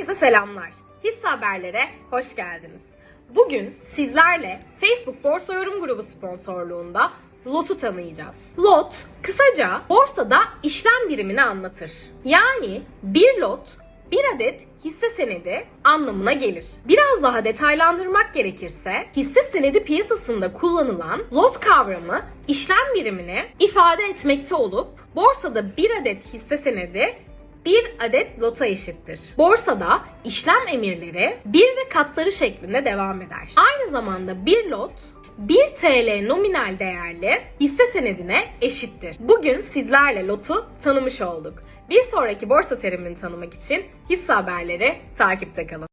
Herkese selamlar. Hisse haberlere hoş geldiniz. Bugün sizlerle Facebook Borsa Yorum Grubu sponsorluğunda LOT'u tanıyacağız. LOT kısaca borsada işlem birimini anlatır. Yani bir lot bir adet hisse senedi anlamına gelir. Biraz daha detaylandırmak gerekirse hisse senedi piyasasında kullanılan lot kavramı işlem birimini ifade etmekte olup borsada bir adet hisse senedi bir adet lota eşittir. Borsada işlem emirleri bir ve katları şeklinde devam eder. Aynı zamanda bir lot 1 TL nominal değerli hisse senedine eşittir. Bugün sizlerle lotu tanımış olduk. Bir sonraki borsa terimini tanımak için hisse haberleri takipte kalın.